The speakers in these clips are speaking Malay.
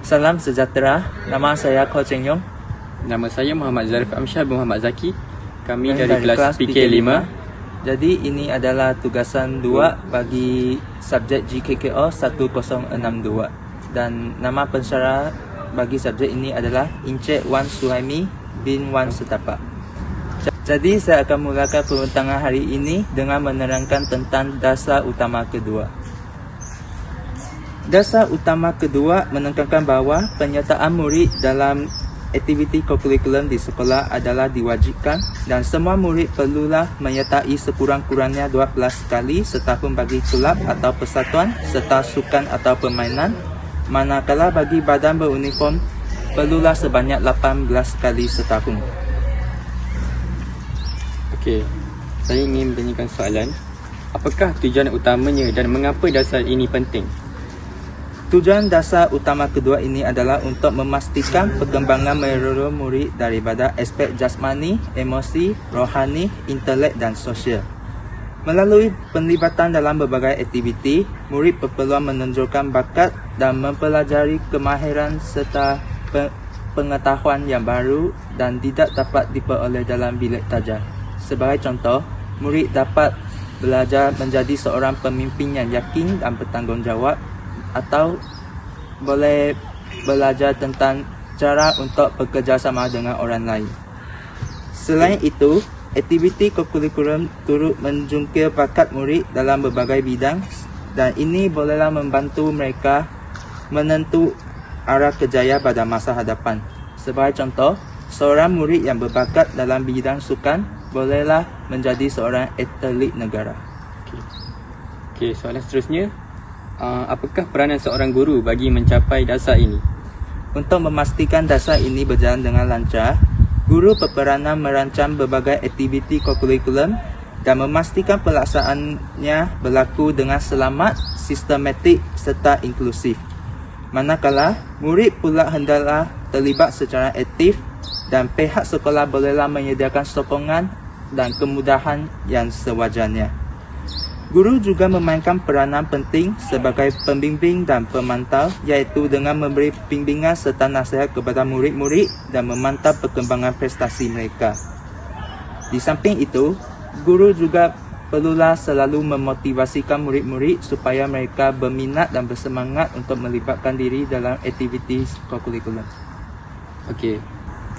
Salam sejahtera. Nama saya Ko Cheng Yong. Nama saya Muhammad Zarif Amsyah bin Muhammad Zaki. Kami Dan dari, kelas, PK5. Jadi ini adalah tugasan dua bagi subjek GKKO 1062 dan nama pensyarah bagi subjek ini adalah Encik Wan Suhaimi bin Wan Setapak. Jadi saya akan mulakan pembintangan hari ini dengan menerangkan tentang dasar utama kedua. Dasar utama kedua menekankan bahawa penyertaan murid dalam aktiviti kurikulum di sekolah adalah diwajibkan dan semua murid perlulah menyertai sekurang-kurangnya 12 kali setahun bagi kelab atau persatuan serta sukan atau permainan manakala bagi badan beruniform perlulah sebanyak 18 kali setahun. Okey. Saya ingin bertanyakan soalan. Apakah tujuan utamanya dan mengapa dasar ini penting? Tujuan dasar utama kedua ini adalah untuk memastikan perkembangan menyeluruh murid daripada aspek jasmani, emosi, rohani, intelek dan sosial. Melalui penlibatan dalam berbagai aktiviti, murid berpeluang menunjukkan bakat dan mempelajari kemahiran serta pe- pengetahuan yang baru dan tidak dapat diperoleh dalam bilik tajar. Sebagai contoh, murid dapat belajar menjadi seorang pemimpin yang yakin dan bertanggungjawab atau boleh belajar tentang cara untuk bekerjasama dengan orang lain. Selain itu, aktiviti kurikulum turut menjungkir bakat murid dalam berbagai bidang dan ini bolehlah membantu mereka menentu arah kejayaan pada masa hadapan. Sebagai contoh, seorang murid yang berbakat dalam bidang sukan bolehlah menjadi seorang atlet negara. Okey. Okey, soalan seterusnya. Uh, apakah peranan seorang guru bagi mencapai dasar ini? Untuk memastikan dasar ini berjalan dengan lancar, guru berperanan merancang berbagai aktiviti kurikulum dan memastikan pelaksanaannya berlaku dengan selamat, sistematik serta inklusif. Manakala, murid pula hendaklah terlibat secara aktif dan pihak sekolah bolehlah menyediakan sokongan dan kemudahan yang sewajarnya. Guru juga memainkan peranan penting sebagai pembimbing dan pemantau iaitu dengan memberi bimbingan serta nasihat kepada murid-murid dan memantau perkembangan prestasi mereka. Di samping itu, guru juga perlulah selalu memotivasikan murid-murid supaya mereka berminat dan bersemangat untuk melibatkan diri dalam aktiviti kurikulum. Okey.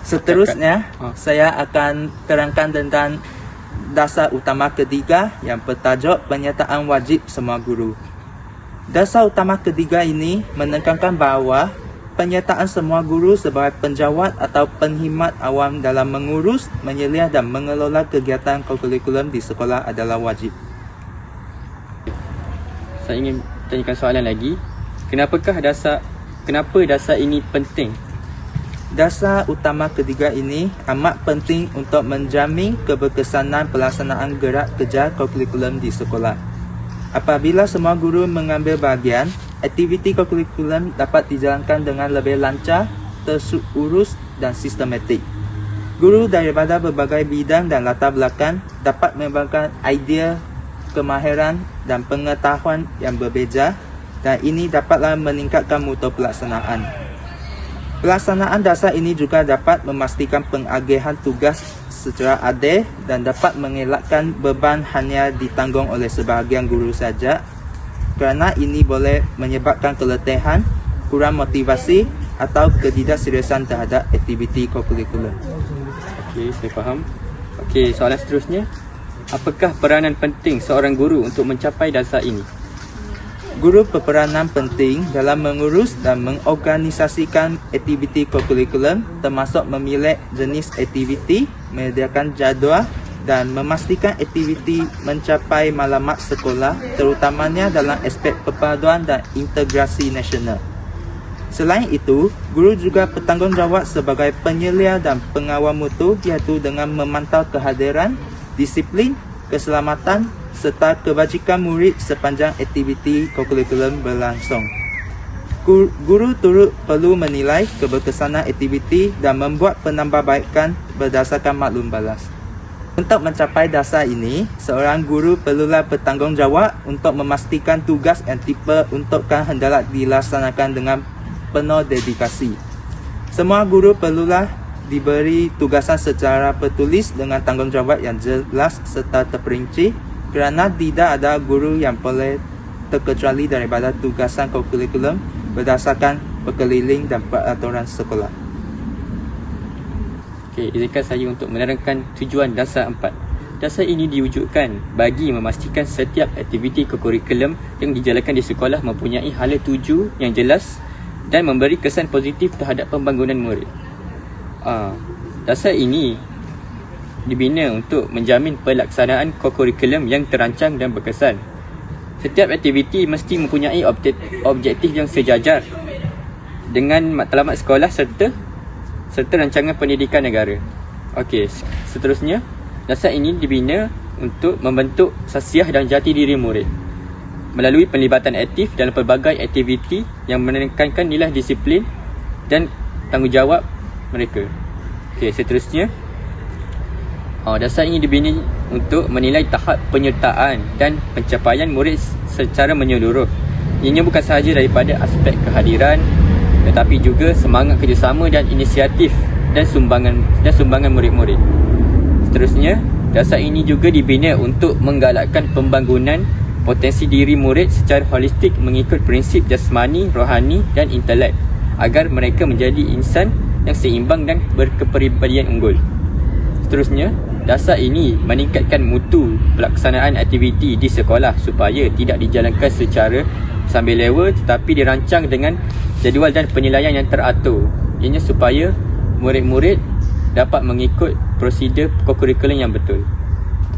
Seterusnya, saya akan terangkan tentang dasar utama ketiga yang bertajuk penyertaan wajib semua guru. Dasar utama ketiga ini menekankan bahawa penyertaan semua guru sebagai penjawat atau penhimat awam dalam mengurus, menyelia dan mengelola kegiatan kurikulum di sekolah adalah wajib. Saya ingin tanyakan soalan lagi. Kenapakah dasar kenapa dasar ini penting? Dasar utama ketiga ini amat penting untuk menjamin keberkesanan pelaksanaan gerak kerja kurikulum di sekolah. Apabila semua guru mengambil bahagian, aktiviti kurikulum dapat dijalankan dengan lebih lancar, terurus dan sistematik. Guru daripada berbagai bidang dan latar belakang dapat memberikan idea, kemahiran dan pengetahuan yang berbeza dan ini dapatlah meningkatkan mutu pelaksanaan. Pelaksanaan dasar ini juga dapat memastikan pengagihan tugas secara adil dan dapat mengelakkan beban hanya ditanggung oleh sebahagian guru saja kerana ini boleh menyebabkan keletihan, kurang motivasi atau ketidakseriusan terhadap aktiviti kurikulum. Okey, saya faham. Okey, soalan seterusnya. Apakah peranan penting seorang guru untuk mencapai dasar ini? Guru berperanan penting dalam mengurus dan mengorganisasikan aktiviti kurikulum termasuk memilih jenis aktiviti, menyediakan jadual dan memastikan aktiviti mencapai maklumat sekolah terutamanya dalam aspek perpaduan dan integrasi nasional. Selain itu, guru juga bertanggungjawab sebagai penyelia dan pengawal mutu iaitu dengan memantau kehadiran, disiplin, keselamatan serta kebajikan murid sepanjang aktiviti kurikulum berlangsung. Gu- Guru turut perlu menilai keberkesanan aktiviti dan membuat penambahbaikan berdasarkan maklum balas. Untuk mencapai dasar ini, seorang guru perlulah bertanggungjawab untuk memastikan tugas yang tipe untukkan hendaklah dilaksanakan dengan penuh dedikasi. Semua guru perlulah diberi tugasan secara tertulis dengan tanggungjawab yang jelas serta terperinci kerana tidak ada guru yang boleh terkecuali daripada tugasan kurikulum berdasarkan perkeliling dan peraturan sekolah. Okey, izinkan saya untuk menerangkan tujuan dasar empat. Dasar ini diwujudkan bagi memastikan setiap aktiviti kurikulum yang dijalankan di sekolah mempunyai hala tuju yang jelas dan memberi kesan positif terhadap pembangunan murid. Ah, dasar ini dibina untuk menjamin pelaksanaan kurikulum yang terancang dan berkesan. Setiap aktiviti mesti mempunyai objek- objektif yang sejajar dengan matlamat sekolah serta serta rancangan pendidikan negara. Okey, seterusnya, dasar ini dibina untuk membentuk sasiah dan jati diri murid melalui penlibatan aktif dalam pelbagai aktiviti yang menekankan nilai disiplin dan tanggungjawab mereka. Okey, seterusnya, Oh, dasar ini dibina untuk menilai tahap penyertaan dan pencapaian murid secara menyeluruh. Ianya bukan sahaja daripada aspek kehadiran tetapi juga semangat kerjasama dan inisiatif dan sumbangan dan sumbangan murid-murid. Seterusnya, dasar ini juga dibina untuk menggalakkan pembangunan potensi diri murid secara holistik mengikut prinsip jasmani, rohani dan intelek agar mereka menjadi insan yang seimbang dan berkepribadian unggul. Seterusnya, dasar ini meningkatkan mutu pelaksanaan aktiviti di sekolah supaya tidak dijalankan secara sambil lewa tetapi dirancang dengan jadual dan penilaian yang teratur. Ianya supaya murid-murid dapat mengikut prosedur kurikulum yang betul.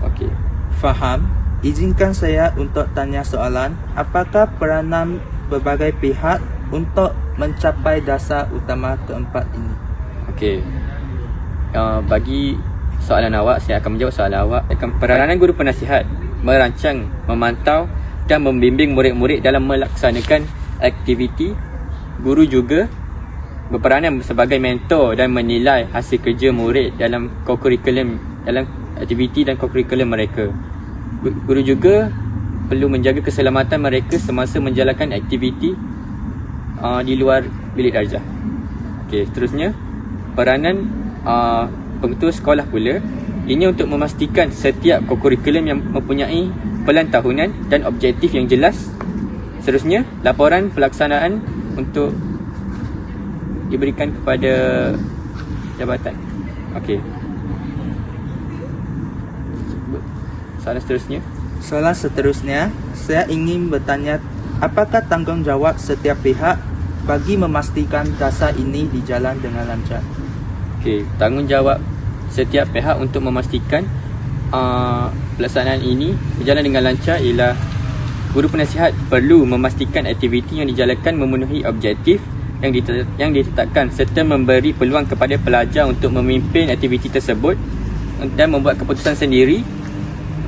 Okey. Faham? Izinkan saya untuk tanya soalan, apakah peranan berbagai pihak untuk mencapai dasar utama keempat ini? Okey. Uh, bagi soalan awak, saya akan menjawab soalan awak. Peranan guru penasihat merancang, memantau dan membimbing murid-murid dalam melaksanakan aktiviti. Guru juga berperanan sebagai mentor dan menilai hasil kerja murid dalam kurikulum dalam aktiviti dan kurikulum mereka. Gu- Guru juga perlu menjaga keselamatan mereka semasa menjalankan aktiviti uh, di luar bilik darjah. Okey, seterusnya peranan uh, pengetua sekolah pula ini untuk memastikan setiap kurikulum yang mempunyai pelan tahunan dan objektif yang jelas. Seterusnya, laporan pelaksanaan untuk diberikan kepada jabatan. Okey. Soalan seterusnya. Soalan seterusnya, saya ingin bertanya apakah tanggungjawab setiap pihak bagi memastikan dasar ini dijalan dengan lancar? Okey, tanggungjawab setiap pihak untuk memastikan uh, pelaksanaan ini berjalan dengan lancar ialah guru penasihat perlu memastikan aktiviti yang dijalankan memenuhi objektif yang yang ditetapkan serta memberi peluang kepada pelajar untuk memimpin aktiviti tersebut dan membuat keputusan sendiri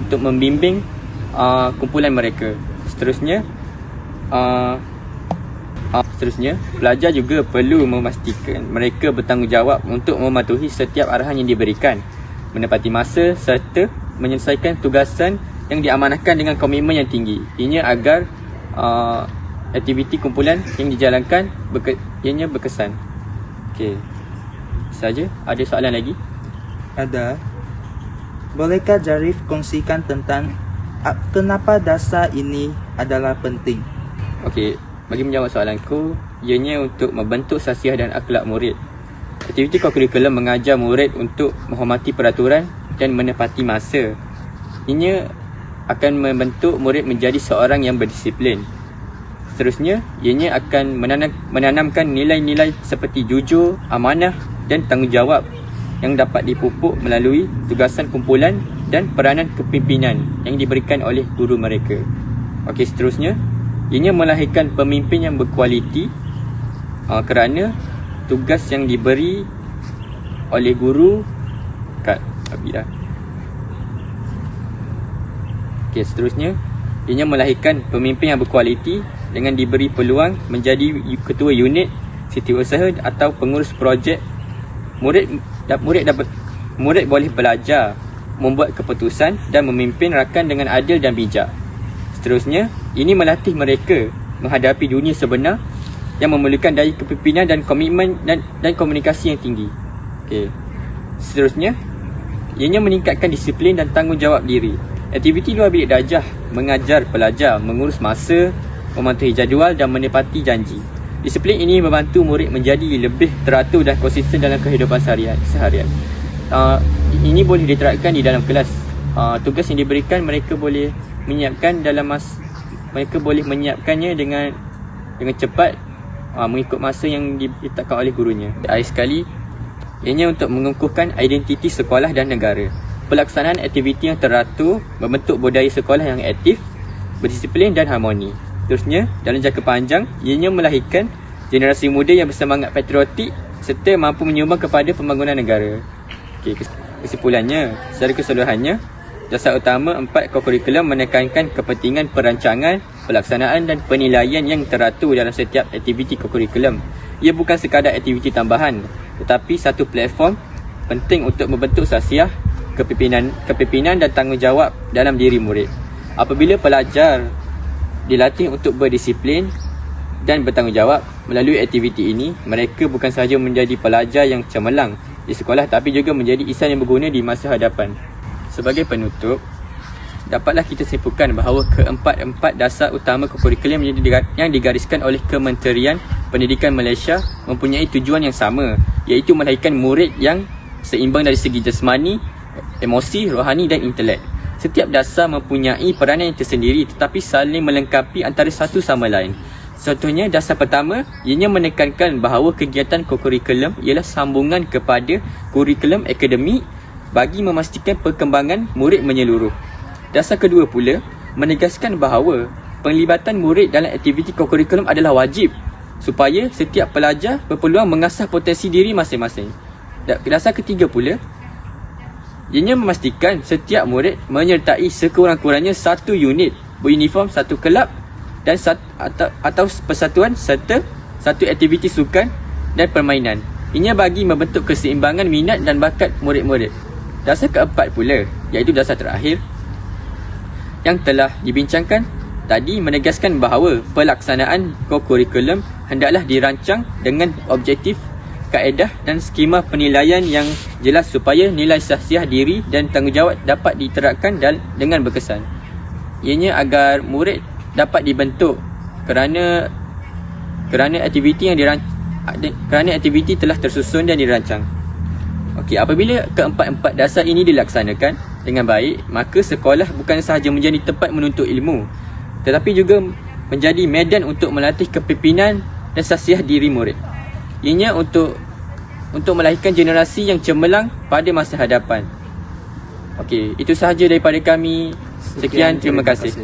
untuk membimbing uh, kumpulan mereka. Seterusnya uh, Uh, seterusnya, pelajar juga perlu memastikan mereka bertanggungjawab untuk mematuhi setiap arahan yang diberikan, menepati masa serta menyelesaikan tugasan yang diamanahkan dengan komitmen yang tinggi. Ianya agar uh, aktiviti kumpulan yang dijalankan berke, ianya berkesan. Okey. Saja. Ada soalan lagi? Ada. Bolehkah Jarif kongsikan tentang ah, kenapa dasar ini adalah penting? Okey, bagi menjawab soalanku, ianya untuk membentuk sasiah dan akhlak murid. Aktiviti kurikulum mengajar murid untuk menghormati peraturan dan menepati masa. Ianya akan membentuk murid menjadi seorang yang berdisiplin. Seterusnya, ianya akan menanam, menanamkan nilai-nilai seperti jujur, amanah dan tanggungjawab yang dapat dipupuk melalui tugasan kumpulan dan peranan kepimpinan yang diberikan oleh guru mereka. Okey, seterusnya, ianya melahirkan pemimpin yang berkualiti uh, kerana tugas yang diberi oleh guru kat Abi dah. Okey, seterusnya, ianya melahirkan pemimpin yang berkualiti dengan diberi peluang menjadi ketua unit, setiausaha atau pengurus projek. Murid da- murid dapat murid boleh belajar membuat keputusan dan memimpin rakan dengan adil dan bijak. Seterusnya, ini melatih mereka menghadapi dunia sebenar yang memerlukan daya kepimpinan dan komitmen dan, dan komunikasi yang tinggi. Okey. Seterusnya, ianya meningkatkan disiplin dan tanggungjawab diri. Aktiviti luar bilik darjah mengajar pelajar mengurus masa, mematuhi jadual dan menepati janji. Disiplin ini membantu murid menjadi lebih teratur dan konsisten dalam kehidupan seharian. seharian. Uh, ini boleh diterapkan di dalam kelas. Uh, tugas yang diberikan mereka boleh menyiapkan dalam mas mereka boleh menyiapkannya dengan dengan cepat uh, mengikut masa yang diletakkan oleh gurunya. Akhir sekali, ianya untuk mengukuhkan identiti sekolah dan negara. Pelaksanaan aktiviti yang teratur membentuk budaya sekolah yang aktif, berdisiplin dan harmoni. Terusnya, dalam jangka panjang, ianya melahirkan generasi muda yang bersemangat patriotik serta mampu menyumbang kepada pembangunan negara. Kes- kesimpulannya, secara keseluruhannya, dasar utama empat kurikulum menekankan kepentingan perancangan, pelaksanaan dan penilaian yang teratur dalam setiap aktiviti kurikulum. Ia bukan sekadar aktiviti tambahan, tetapi satu platform penting untuk membentuk sasiah, kepimpinan, kepimpinan dan tanggungjawab dalam diri murid. Apabila pelajar dilatih untuk berdisiplin dan bertanggungjawab melalui aktiviti ini, mereka bukan sahaja menjadi pelajar yang cemerlang di sekolah tapi juga menjadi insan yang berguna di masa hadapan. Sebagai penutup, dapatlah kita simpulkan bahawa keempat-empat dasar utama kurikulum yang digar- yang digariskan oleh Kementerian Pendidikan Malaysia mempunyai tujuan yang sama iaitu melahirkan murid yang seimbang dari segi jasmani, emosi, rohani dan intelek. Setiap dasar mempunyai peranan yang tersendiri tetapi saling melengkapi antara satu sama lain. Contohnya dasar pertama ianya menekankan bahawa kegiatan kurikulum ialah sambungan kepada kurikulum akademik bagi memastikan perkembangan murid menyeluruh. Dasar kedua pula menegaskan bahawa penglibatan murid dalam aktiviti kurikulum adalah wajib supaya setiap pelajar berpeluang mengasah potensi diri masing-masing. Da- Dasar ketiga pula ianya memastikan setiap murid menyertai sekurang-kurangnya satu unit beruniform satu kelab dan sat, atau, atau persatuan serta satu aktiviti sukan dan permainan. Ianya bagi membentuk keseimbangan minat dan bakat murid-murid. Dasar keempat pula, iaitu dasar terakhir yang telah dibincangkan tadi menegaskan bahawa pelaksanaan kurikulum hendaklah dirancang dengan objektif, kaedah dan skema penilaian yang jelas supaya nilai sahsiah diri dan tanggungjawab dapat diterapkan dan dengan berkesan. Ianya agar murid dapat dibentuk kerana kerana aktiviti yang dirancang kerana aktiviti telah tersusun dan dirancang. Okey, apabila keempat-empat dasar ini dilaksanakan dengan baik, maka sekolah bukan sahaja menjadi tempat menuntut ilmu, tetapi juga menjadi medan untuk melatih kepimpinan dan sasiah diri murid. Ianya untuk untuk melahirkan generasi yang cemerlang pada masa hadapan. Okey, itu sahaja daripada kami. Sekian, terima kasih.